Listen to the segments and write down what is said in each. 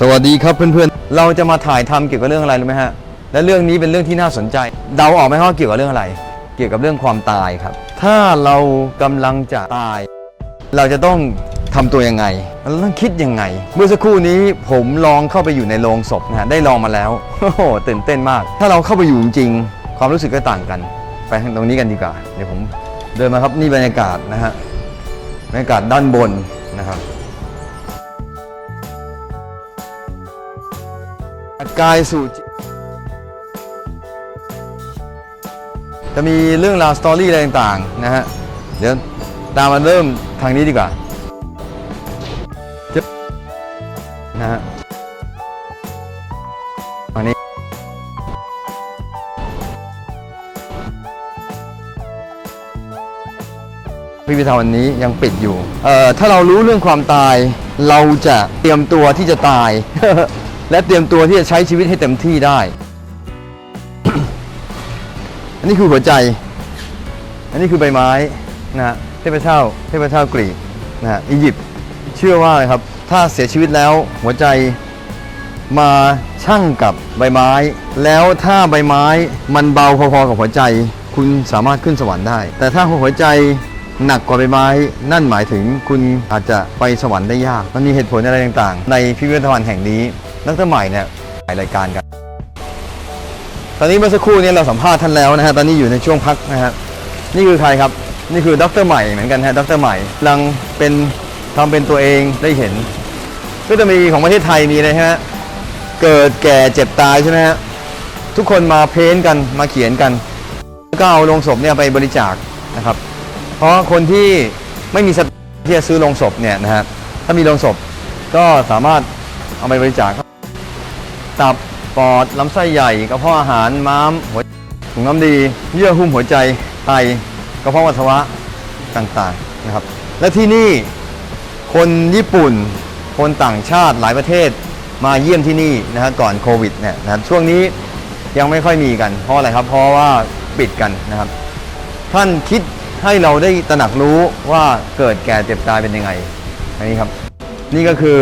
สวัสดีครับเพื่อนๆ เราจะมาถ่ายทำเกี่ยวกับเรื่องอะไรรู้ไหมฮะ และเรื่องนี้เป็นเรื่องที่น่าสนใจ เดาออกไหมว่าเกี่ยวกับเรื่องอะไร เกี่ยวกับเรื่องความตายครับ ถ้าเรากำลังจะตาย เราจะต้องทำตัวยังไง เราต้องคิดยังไง เมื่อสักครู่นี้ผมลองเข้าไปอยู่ในโรงศพนะฮะ ได้ลองมาแล้ว โอ้โห ตื่นเต้นมาก ถ้าเราเข้าไปอยู่จริง ความรู้สึกก็ต่างกัน ไปทางตรงนี้กันดีกว่า เดี๋ยวผมเดินมาครับ นี่บรรยากาศนะฮะ บรรยากาศด้านบนนะครับ กายสู่จิตจะมีเรื่องราวสตอรี่อะไรต่างๆนะฮะ เดี๋ยวตามมาเริ่มทางนี้ดีกว่านะฮะทางนี้ พิพิธภัณฑ์นี้ยังปิดอยู่ เอ่อ ถ้าเรารู้เรื่องความตาย เราจะเตรียมตัวที่จะตาย และเตรียมตัวที่จะใช้ชีวิตให้เต็มที่ได้ อันนี้คือหัวใจ อันนี้คือใบไม้นะฮะเทพเจ้าเทพเจ้ากรีกนะฮะอียิปต์เชื่อว่าครับ ถ้าเสียชีวิตแล้วหัวใจมาชั่งกับใบไม้ แล้วถ้าใบไม้มันเบาพอๆกับหัวใจ คุณสามารถขึ้นสวรรค์ได้ แต่ถ้าหัวใจหนักกว่าใบไม้ นั่นหมายถึงคุณอาจจะไปสวรรค์ได้ยาก มันมีเหตุผลอะไรต่างๆ ในพิพิธภัณฑ์แห่งนี้ นักเตะใหม่เนี่ยถ่ายรายการกัน ตอนนี้เมื่อสักครู่นี้เราสัมภาษณ์ท่านแล้วนะฮะตอนนี้อยู่ในช่วงพักนะฮะนี่คือใครครับ นี่คือดรใหม่เหมือนกันฮะดรใหม่กำลังเป็นทำเป็นตัวเองได้เห็น ก็จะมีของประเทศไทยมีนะฮะเกิดแก่เจ็บตายใช่ไหมฮะทุกคนมาเพ้นท์กันมาเขียนกันแล้วก็เอาโลงศพเนี่ยไปบริจาคนะครับ เพราะคนที่ไม่มีสตที่จะซื้อโลงศพเนี่ยนะฮะถ้ามีโลงศพก็สามารถเอาไปบริจาค ตับ ปอด ลำไส้ใหญ่กระเพาะอาหารม้ามหัวถุงน้ำดี เยื่อหุ้มหัวใจไตกระเพาะปัสสาวะต่างๆนะครับ และที่นี่คนญี่ปุ่น คนต่างชาติหลายประเทศมาเยี่ยมที่นี่นะฮะก่อนโควิดเนี่ยนะครับช่วงนี้ยังไม่ค่อยมีกัน เพราะอะไรครับ เพราะว่าปิดกันนะครับ ท่านคิดให้เราได้ตระหนักรู้ว่าเกิดแก่เจ็บตายเป็นยังไงอันนี้ครับ นี่ก็คือ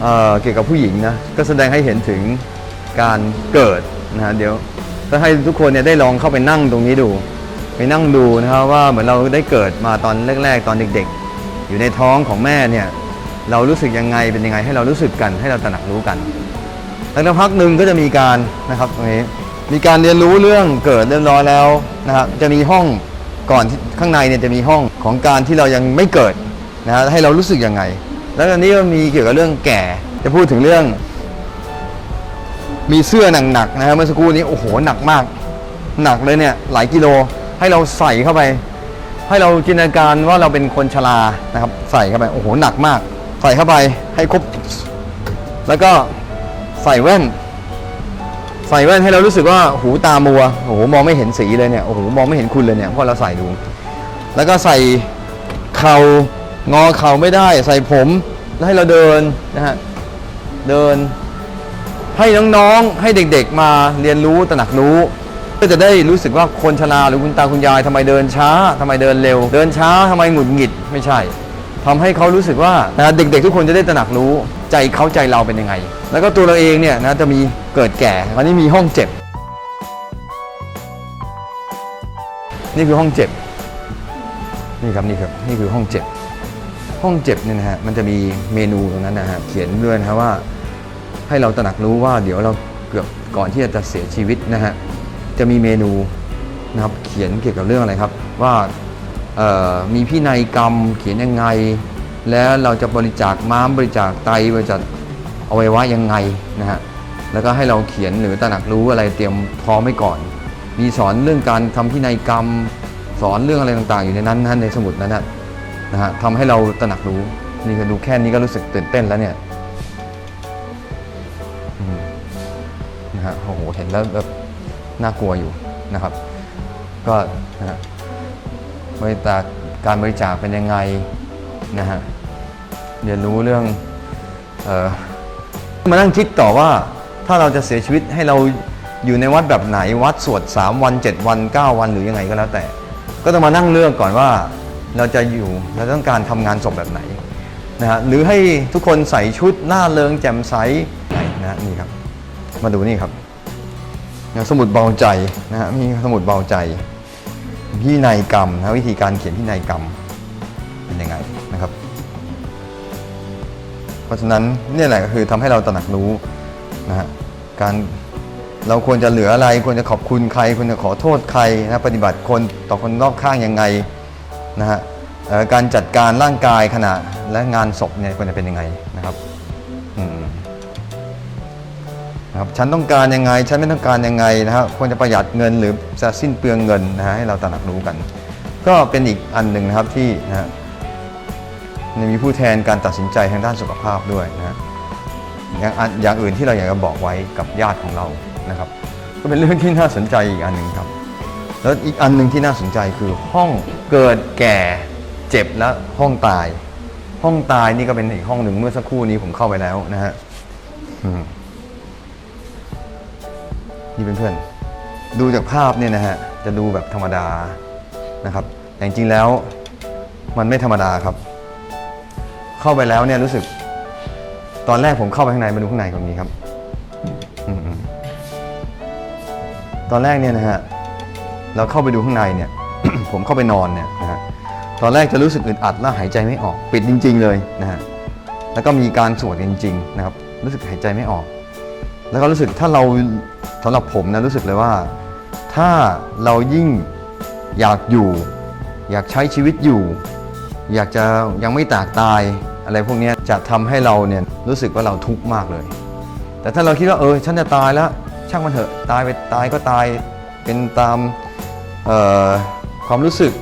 เเกี่ยวกับผู้หญิงนะก็แสดงให้เห็นถึงการเกิดนะฮะเดี๋ยวจะให้ทุกคนเนี่ยได้ลองเข้าไปนั่งตรงนี้ดู ไปนั่งดูนะครับว่าเหมือนเราได้เกิดมาตอนแรก ๆ ตอนเด็ก ๆ อยู่ในท้องของแม่เนี่ยเรารู้สึกยังไงเป็นยังไงให้เรารู้สึกกันให้เราตระหนักรู้กันแล้วสักพักหนึ่งก็จะมีการนะครับตรงนี้มีการเรียนรู้เรื่องเกิดเรียบร้อยแล้วนะครับจะมีห้องก่อนข้างในเนี่ยจะมีห้องของการที่เรายังไม่เกิดนะฮะให้เรารู้สึกยังไง แล้วอันนี้ก็มีเกี่ยวกับเรื่องแก่ จะพูดถึงเรื่อง มีเสื้อหนักๆนะฮะเมื่อสักครู่นี้โอ้โหหนักมาก หนักเลยเนี่ย หลายกิโลให้เราใส่เข้าไป ให้เราจินตนาการว่าเราเป็นคนชรานะครับ ใส่เข้าไปโอ้โหหนักมาก ใส่เข้าไปให้ครบ แล้วก็ใส่แว่น ใส่แว่นให้เรารู้สึกว่าหูตามัวโอ้โหมองไม่เห็นสีเลยเนี่ยโอ้โหมองไม่เห็นคุณเลยเนี่ยพราะเราใส่ดู แล้วก็ใส่เข่า งอเข่าไม่ได้ใส่ผมแล้วให้เราเดินนะฮะเดิน ให้น้องๆให้เด็กๆมาเรียนรู้ตระหนักรู้ก็จะได้รู้สึกว่าคนชราหรือคุณตาคุณยายทำไมเดินช้าทำไมเดินเร็ว เดินช้าทำไมหงุดหงิดไม่ใช่ทำให้เขารู้สึกว่านะเด็กๆ ทุกคนจะได้ตระหนักรู้ใจเขาใจเราเป็นยังไง แล้วก็ตัวเราเองเนี่ยนะจะมีเกิดแก่คราวนี้มีห้องเจ็บ นี่คือห้องเจ็บ นี่ครับนี่ครับนี่คือห้องเจ็บ ห้องเจ็บเนี่ยนะฮะมันจะมีเมนูตรงนั้นนะฮะเขียนด้วยนะว่าให้เราตระหนักรู้ว่าเดี๋ยวเราเกือบก่อนที่จะเสียชีวิตนะฮะจะมีเมนูนะครับเขียนเกี่ยวกับเรื่องอะไรครับ ว่ามีพินัยกรรมเขียนยังไง แล้วเราจะบริจาคม้ามบริจาคไตบริจาคอวัยวะยังไงนะฮะแล้วก็ให้เราเขียนหรือตระหนักรู้อะไรเตรียมพร้อมไว้ก่อน มีสอนเรื่องการทำพินัยกรรม สอนเรื่องอะไรต่างๆ อยู่ในนั้นนะในสมุดนั้นนะ นะฮะทำให้เราตระหนักรู้ นี่ก็ดูแค่นี้ก็รู้สึกตื่นเต้นแล้วเนี่ยนะฮะโอ้โหเห็นแล้วแบบน่ากลัวอยู่นะครับ ก็นะฮะบริจาคการบริจาคเป็นยังไงนะฮะเรียนรู้เรื่องเออมานั่งคิดต่อว่าถ้าเราจะเสียชีวิตให้เราอยู่ในวัดแบบไหนวัดสวด 3 วัน 7 วัน 9 วันหรือยังไงก็แล้วแต่ ก็ต้องมานั่งเลือกก่อนว่า เราจะอยู่เราต้องการทำงานศพแบบไหนนะฮะหรือให้ทุกคนใส่ชุดหน้าเริงแจ่มใสนะนี่ครับ มาดูนี่ครับสมุดเบาใจนะฮะมีสมุดเบาใจพินัยกรรมนะวิธีการเขียนพินัยกรรมเป็นยังไงนะครับ เพราะฉะนั้นเนี่ยแหละก็คือทำให้เราตระหนักรู้นะฮะการเราควรจะเหลืออะไร ควรจะขอบคุณใคร ควรจะขอโทษใครนะปฏิบัติคนต่อคนรอบข้างยังไง นะฮะการจัดการร่างกายขณะและงานศพเนี่ยควรจะเป็นยังไงนะครับนะครับฉันต้องการยังไง ฉันไม่ต้องการยังไงนะครับควรจะประหยัดเงินหรือจะสิ้นเปลืองเงินนะฮะให้เราตระหนักรู้กัน ก็เป็นอีกอันหนึ่งนะครับที่นะฮะมีผู้แทนการตัดสินใจทางด้านสุขภาพด้วยนะฮะอย่างอย่างอื่นที่เราอยากจะบอกไว้กับญาติของเรานะครับ ก็เป็นเรื่องที่น่าสนใจอีกอันหนึ่งครับ แล้วอีกอันหนึ่งที่น่าสนใจคือห้อง เกิดแก่เจ็บและห้องตาย ห้องตายนี่ก็เป็นอีกห้องหนึ่งเมื่อสักครู่นี้ผมเข้าไปแล้วนะฮะนี่เป็นเพื่อนๆดูจากภาพเนี่ยนะฮะจะดูแบบธรรมดานะครับ แต่จริงๆแล้วมันไม่ธรรมดาครับ เข้าไปแล้วเนี่ยรู้สึก ตอนแรกผมเข้าไปข้างในมาดูข้างในตรงนี้ครับตอนแรกเนี่ยนะฮะเราเข้าไปดูข้างในเนี่ย ผมเข้าไปนอนเนี่ยนะฮะตอนแรกจะรู้สึกอึดอัดและหายใจไม่ออก ปิดจริง ๆ เลยนะฮะแล้วก็มีการสวดจริง ๆ นะครับ รู้สึกหายใจไม่ออก แล้วก็รู้สึกถ้าเราสำหรับผมนะรู้สึกเลยว่า ถ้าเรายิ่งอยากอยู่ อยากใช้ชีวิตอยู่ อยากจะยังไม่ตากตายอะไรพวกนี้จะทำให้เราเนี่ยรู้สึกว่าเราทุกข์มากเลย แต่ถ้าเราคิดว่าเออฉันจะตายแล้วช่างมันเถอะตายไปตายก็ตายเป็นตามเอ่อ ความรู้สึก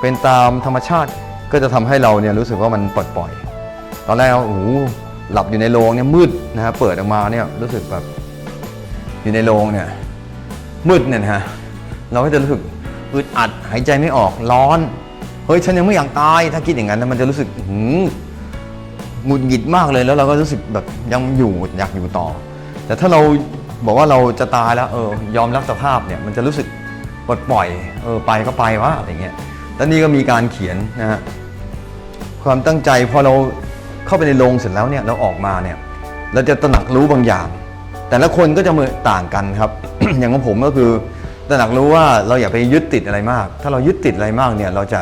เป็นตามธรรมชาติก็จะทำให้เราเนี่ยรู้สึกว่ามันปลดปล่อย ตอนแรกโอ้โหหลับอยู่ในโรงเนี่ยมืดนะฮะเปิดออกมาเนี่ยรู้สึกแบบอยู่ในโรงเนี่ยมืดเนี่ยนะฮะเราก็จะรู้สึกอึดอัดหายใจไม่ออกร้อนเฮ้ยฉันยังไม่อยากตายถ้าคิดอย่างนั้นมันจะรู้สึกหืมหงุดหงิดมากเลยแล้วเราก็รู้สึกแบบยังอยู่อยากอยู่ต่อ แต่ถ้าเราบอกว่าเราจะตายแล้วเออยอมรับสภาพเนี่ยมันจะรู้สึก ปลดปล่อยเออไปก็ไปวะอะไรเงี้ยแล้วนี่ก็มีการเขียนนะฮะความตั้งใจพอเราเข้าไปในโรงเสร็จแล้วเนี่ยเราออกมาเนี่ยเราจะตระหนักรู้บางอย่าง แต่ละคนก็จะมือต่างกันครับ อย่างของผมก็คือตระหนักรู้ว่าเราอย่าไปยึดติดอะไรมาก ถ้าเรายึดติดอะไรมากเนี่ยเราจะ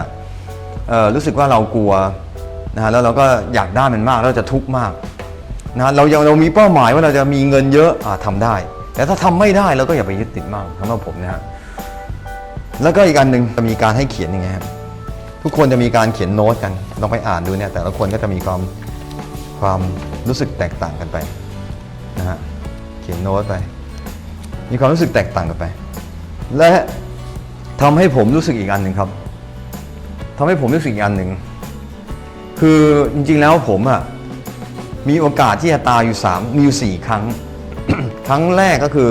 รู้สึกว่าเรากลัวนะฮะแล้วเราก็อยากได้มันมากเราจะทุกข์มากนะฮะเรายังเรามีเป้าหมายว่าเราจะมีเงินเยอะอ่าทำได้ แต่ถ้าทำไม่ได้เราก็อย่าไปยึดติดมากสำหรับผมนะฮะ แล้วก็อีกอันหนึ่งจะมีการให้เขียนยังไงครับทุกคนจะมีการเขียนโน้ตกันลองไปอ่านดูเนี่ยแต่ละคนก็จะมีความความรู้สึกแตกต่างกันไปนะฮะเขียนโน้ตไป มีความรู้สึกแตกต่างกันไป และทำให้ผมรู้สึกอีกอันหนึ่งครับทำให้ผมรู้สึกอีกอันหนึ่งคือจริงๆแล้วผมอะมีโอกาสที่จะตายอยู่สามมีอยู่สี่ครั้ง ครั้งแรกก็คือ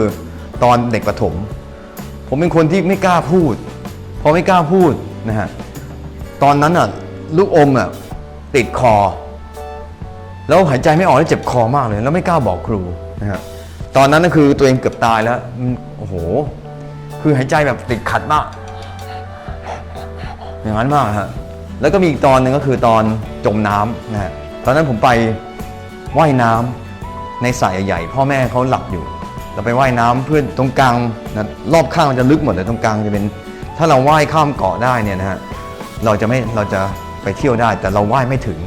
ตอนเด็กประถม ผมเป็นคนที่ไม่กล้าพูด พอไม่กล้าพูดนะฮะตอนนั้นอะลูกอมอะติดคอ แล้วหายใจไม่ออกแล้วเจ็บคอมากเลย แล้วไม่กล้าบอกครูนะฮะตอนนั้นก็คือตัวเองเกือบตายแล้วโอ้โห คือหายใจแบบติดขัดมาก อย่างนั้นมากฮะแล้วก็มีอีกตอนหนึ่งก็คือตอนจมน้ำนะฮะตอนนั้นผมไปว่ายน้ำในสระใหญ่ พ่อแม่เขาหลับอยู่ เราไปว่ายน้ำเพื่อตรงกลางนะรอบข้างมันจะลึกหมดเลยตรงกลางจะเป็น ถ้าเราว่ายข้ามเกาะได้เนี่ยนะฮะเราจะไม่เราจะไปเที่ยวได้ แต่เราว่ายไม่ถึง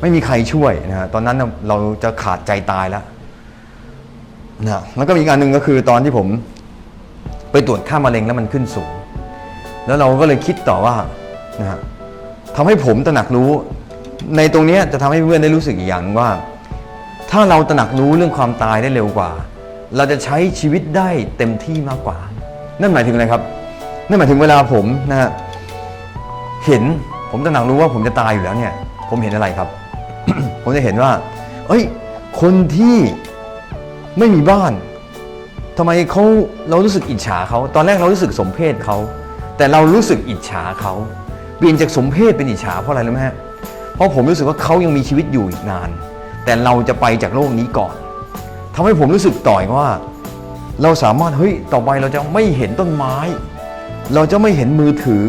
ไม่มีใครช่วยนะฮะตอนนั้นเราจะขาดใจตายแล้วนะแล้วก็มีอีกอันหนึ่งก็คือตอนที่ผมไปตรวจค่ามะเร็งแล้วมันขึ้นสูง แล้วเราก็เลยคิดต่อว่านะฮะทำให้ผมตระหนักรู้ ในตรงนี้จะทำให้เพื่อนได้รู้สึกอีกอย่างหนึ่งว่า ถ้าเราตระหนักรู้เรื่องความตายได้เร็วกว่า เราจะใช้ชีวิตได้เต็มที่มากกว่า นั่นหมายถึงอะไรครับ นั่นหมายถึงเวลาผมนะฮะเห็นผมตระหนักรู้ว่าผมจะตายอยู่แล้วเนี่ย ผมเห็นอะไรครับ ผมจะเห็นว่า เอ้ย คนที่ไม่มีบ้านทำไมเขาเรารู้สึกอิจฉาเขาตอนแรกเรารู้สึกสมเพศเขา แต่เรารู้สึกอิจฉาเขาเปลี่ยนจากสมเพศเป็นอิจฉาเพราะอะไรรู้ไหมฮะเพราะผมรู้สึกว่าเขายังมีชีวิตอยู่อีกนาน แต่เราจะไปจากโลกนี้ก่อน ทำให้ผมรู้สึกต่อยว่า เราสามารถเฮ้ยต่อไปเราจะไม่เห็นต้นไม้ เราจะไม่เห็นมือถือ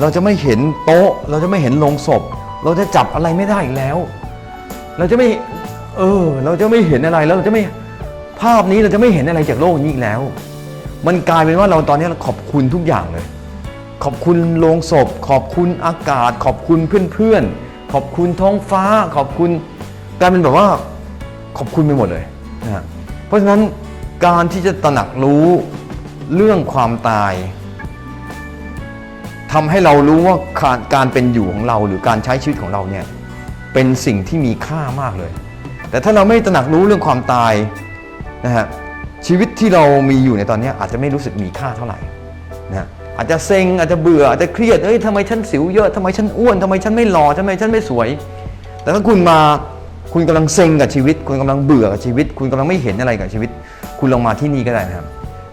เราจะไม่เห็นโต๊ะ เราจะไม่เห็นโลงศพ เราจะจับอะไรไม่ได้อีกแล้ว เราจะไม่เออ เราจะไม่เห็นอะไรแล้วเราจะไม่ภาพนี้เราจะไม่เห็นอะไรจากโลกนี้อีกแล้ว มันกลายเป็นว่าเราตอนนี้เราขอบคุณทุกอย่างเลย ขอบคุณโรงศพ ขอบคุณอากาศ ขอบคุณเพื่อนๆขอบคุณท้องฟ้า ขอบคุณกลายเป็นแบบว่า ขอบคุณไปหมดเลย นะเพราะฉะนั้นการที่จะตระหนักรู้เรื่องความตายทำให้เรารู้ว่าการการเป็นอยู่ของเราหรือการใช้ชีวิตของเราเนี่ยเป็นสิ่งที่มีค่ามากเลย แต่ถ้าเราไม่ตระหนักรู้เรื่องความตายนะฮะชีวิตที่เรามีอยู่ในตอนนี้อาจจะไม่รู้สึกมีค่าเท่าไหร่นะอาจจะเซ็งอาจจะเบื่ออาจจะเครียดเอ้ยทำไมฉันสิวเยอะทำไมฉันอ้วนทำไมฉันไม่หล่อทำไมฉันไม่สวย แต่ถ้าคุณมา คุณกำลังเซ็งกับชีวิต คุณกำลังเบื่อกับชีวิต คุณกำลังไม่เห็นอะไรกับชีวิต คุณลองมาที่นี่ก็ได้นะครับ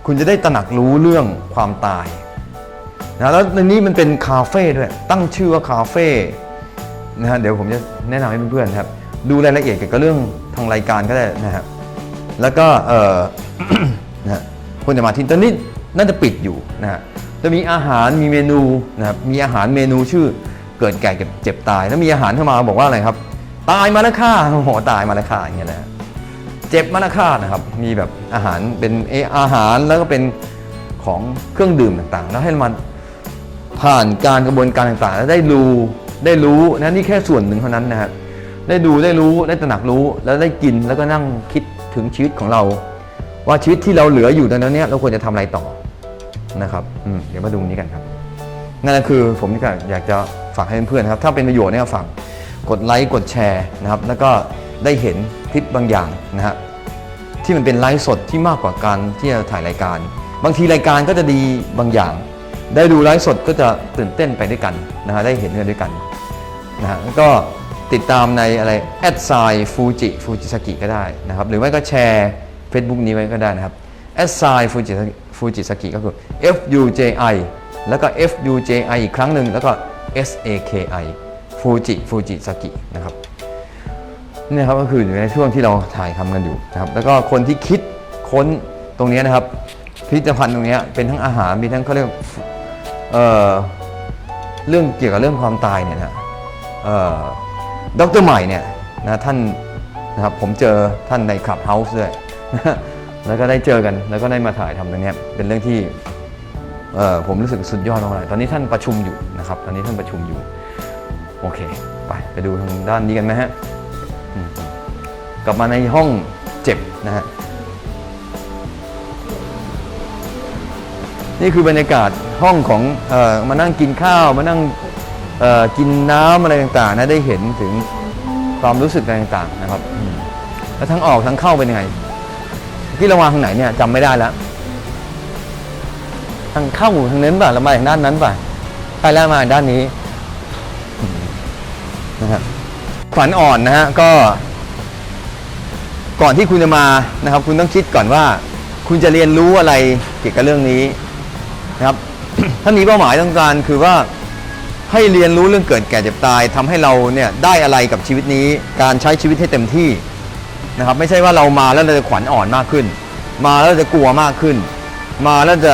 คุณจะได้ตระหนักรู้เรื่องความตายนะแล้วในนี้มันเป็นคาเฟ่ด้วย ตั้งชื่อว่าคาเฟ่นะฮะเดี๋ยวผมจะแนะนำให้เพื่อนๆครับ ดูรายละเอียดเกี่ยวกับเรื่องทางรายการก็ได้นะครับแล้วก็เออนะฮะคุณจะมาที่ตอนนี้น่าจะปิดอยู่นะฮะจะมีอาหารมีเมนูนะครับมีอาหารเมนูชื่อเกิดแก่เก็บเจ็บตาย แล้วมีอาหารเข้ามาบอกว่าอะไรครับ ตายมาแล้วค่ะโอ้โหตายมาแล้วค่ะอย่างเงี้ยนะฮะเจ็บมานาคานะครับ มีแบบอาหารเป็นเอออาหารแล้วก็เป็นของเครื่องดื่มต่างๆ แล้วให้มันผ่านการกระบวนการต่างๆ แล้วได้รู้ได้รู้นะนี่แค่ส่วนหนึ่งเท่านั้นนะครับได้ดูได้รู้ได้ตระหนักรู้แล้วได้กินแล้วก็นั่งคิดถึงชีวิตของเรา ว่าชีวิตที่เราเหลืออยู่ตอนนั้นเนี่ยเราควรจะทำอะไรต่อนะครับอืเดี๋ยวมาดูนี้กันครับนั่นคือผมอยากจะฝากให้เพื่อนๆครับ ถ้าเป็นประโยชน์เนี่ยฝาก กดไลค์กดแชร์นะครับ แล้วก็ได้เห็นคลิปบางอย่างนะฮะที่มันเป็นไลฟ์สดที่มากกว่าการที่จะถ่ายรายการ บางทีรายการก็จะดีบางอย่าง ได้ดูไลฟ์สดก็จะตื่นเต้นไปด้วยกันนะฮะได้เห็นกันด้วยกันนะฮะก็ติดตามในอะไรแอดไซฟูจิฟูจิสกิก็ได้นะครับ หรือไม่ก็แชร์ Facebook นี้ไว้ก็ได้นะครับแอดไซฟูจิฟูจิสกิก็คือ F U J I แล้วก็ F U J I อีกครั้งหนึ่งแล้วก็ S A K I ฟูจิฟูจิสกินะครับเนี่ยครับก็คืออยู่ในช่วงที่เราถ่ายทำกันอยู่นะครับแล้วก็คนที่คิดค้นตรงนี้นะครับ พิพิธภัณฑ์ตรงนี้เป็นทั้งอาหารมีทั้งเขาเรียกเอ่อเรื่องเกี่ยวกับเรื่องความตายเนี่ยนะเอ่อดรใหม่เนี่ยนะท่านนะครับผมเจอท่านในคลับเฮาส์ด้วยแล้วก็ได้เจอกันแล้วก็ได้มาถ่ายทำตรงนี้เป็นเรื่องที่เอ่อผมรู้สึกสุดยอดมากเลยตอนนี้ท่านประชุมอยู่นะครับ ตอนนี้ท่านประชุมอยู่ โอเค ไปไปดูทางด้านนี้กันไหมฮะกลับมาในห้องเจ็บนะฮะนี่คือบรรยากาศห้องของเออมานั่งกินข้าวมานั่งกินน้ำอะไรต่างๆนะได้เห็นถึงความรู้สึกอะไรต่างๆนะครับแล้วทั้งออกทั้งเข้าเป็นยังไงที่เราวางทางไหนเนี่ยจำไม่ได้แล้วทางเข้าทางนั้นป่ะเรามาจากด้านนั้นป่ะใช่แล้วมาจากด้านนี้ ขวัญอ่อนนะฮะก็ ก่อนที่คุณจะมานะครับ คุณต้องคิดก่อนว่า คุณจะเรียนรู้อะไรเกี่ยวกับเรื่องนี้นะครับ ถ้ามีเป้าหมายต้องการคือว่าให้เรียนรู้เรื่องเกิดแก่เจ็บตายทำให้เราเนี่ยได้อะไรกับชีวิตนี้ การใช้ชีวิตให้เต็มที่นะครับ ไม่ใช่ว่าเรามาแล้วเราจะขวัญอ่อนมากขึ้น มาแล้วจะกลัวมากขึ้น มาแล้วจะ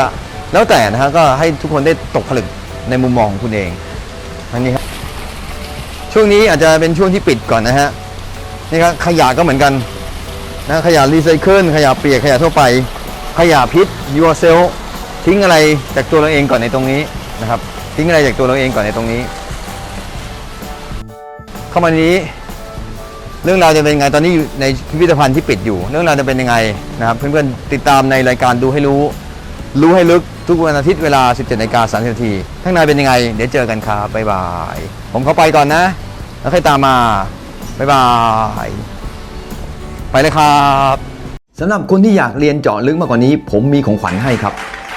แล้วแต่นะฮะก็ให้ทุกคนได้ตกผลึกในมุมมองของคุณเองอันนี้ครับ ช่วงนี้อาจจะเป็นช่วงที่ปิดก่อนนะฮะนี่ครับขยะก็เหมือนกันนะขยะรีไซเคิลขยะเปียกขยะทั่วไป ขยะพิษ yourself ทิ้งอะไรจากตัวเราเองก่อนในตรงนี้นะครับทิ้งอะไรจากตัวเราเองก่อนในตรงนี้ เข้ามานี้ เรื่องราวจะเป็นยังไงตอนนี้อยู่ในพิพิธภัณฑ์ที่ปิดอยู่ เรื่องราวจะเป็นยังไงนะครับเพื่อนๆติดตามในรายการดูให้รู้ รู้ให้ลึก ทุกวันอาทิตย์เวลา 17นาฬิกา30นาทีข้างในเป็นยังไง เดี๋ยวเจอกันครับบ๊ายบาย ผมเขาไปก่อนนะ แล้วค่อยตามมาบ๊ายบาย ไปเลยครับสำหรับคนที่อยากเรียนเจาะลึกมากกว่านี้ ผมมีของขวัญให้ครับ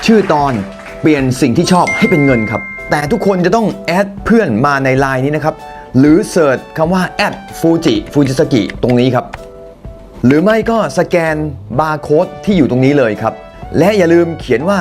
ชื่อตอนเปลี่ยนสิ่งที่ชอบให้เป็นเงินครับ แต่ทุกคนจะต้องแอดเพื่อนมาในไลน์นี้นะครับ หรือเสิร์ชคำว่าแอดฟูจิฟูจิสกิตรงนี้ครับ หรือไม่ก็สแกนบาร์โค้ดที่อยู่ตรงนี้เลยครับ และอย่าลืมเขียนว่า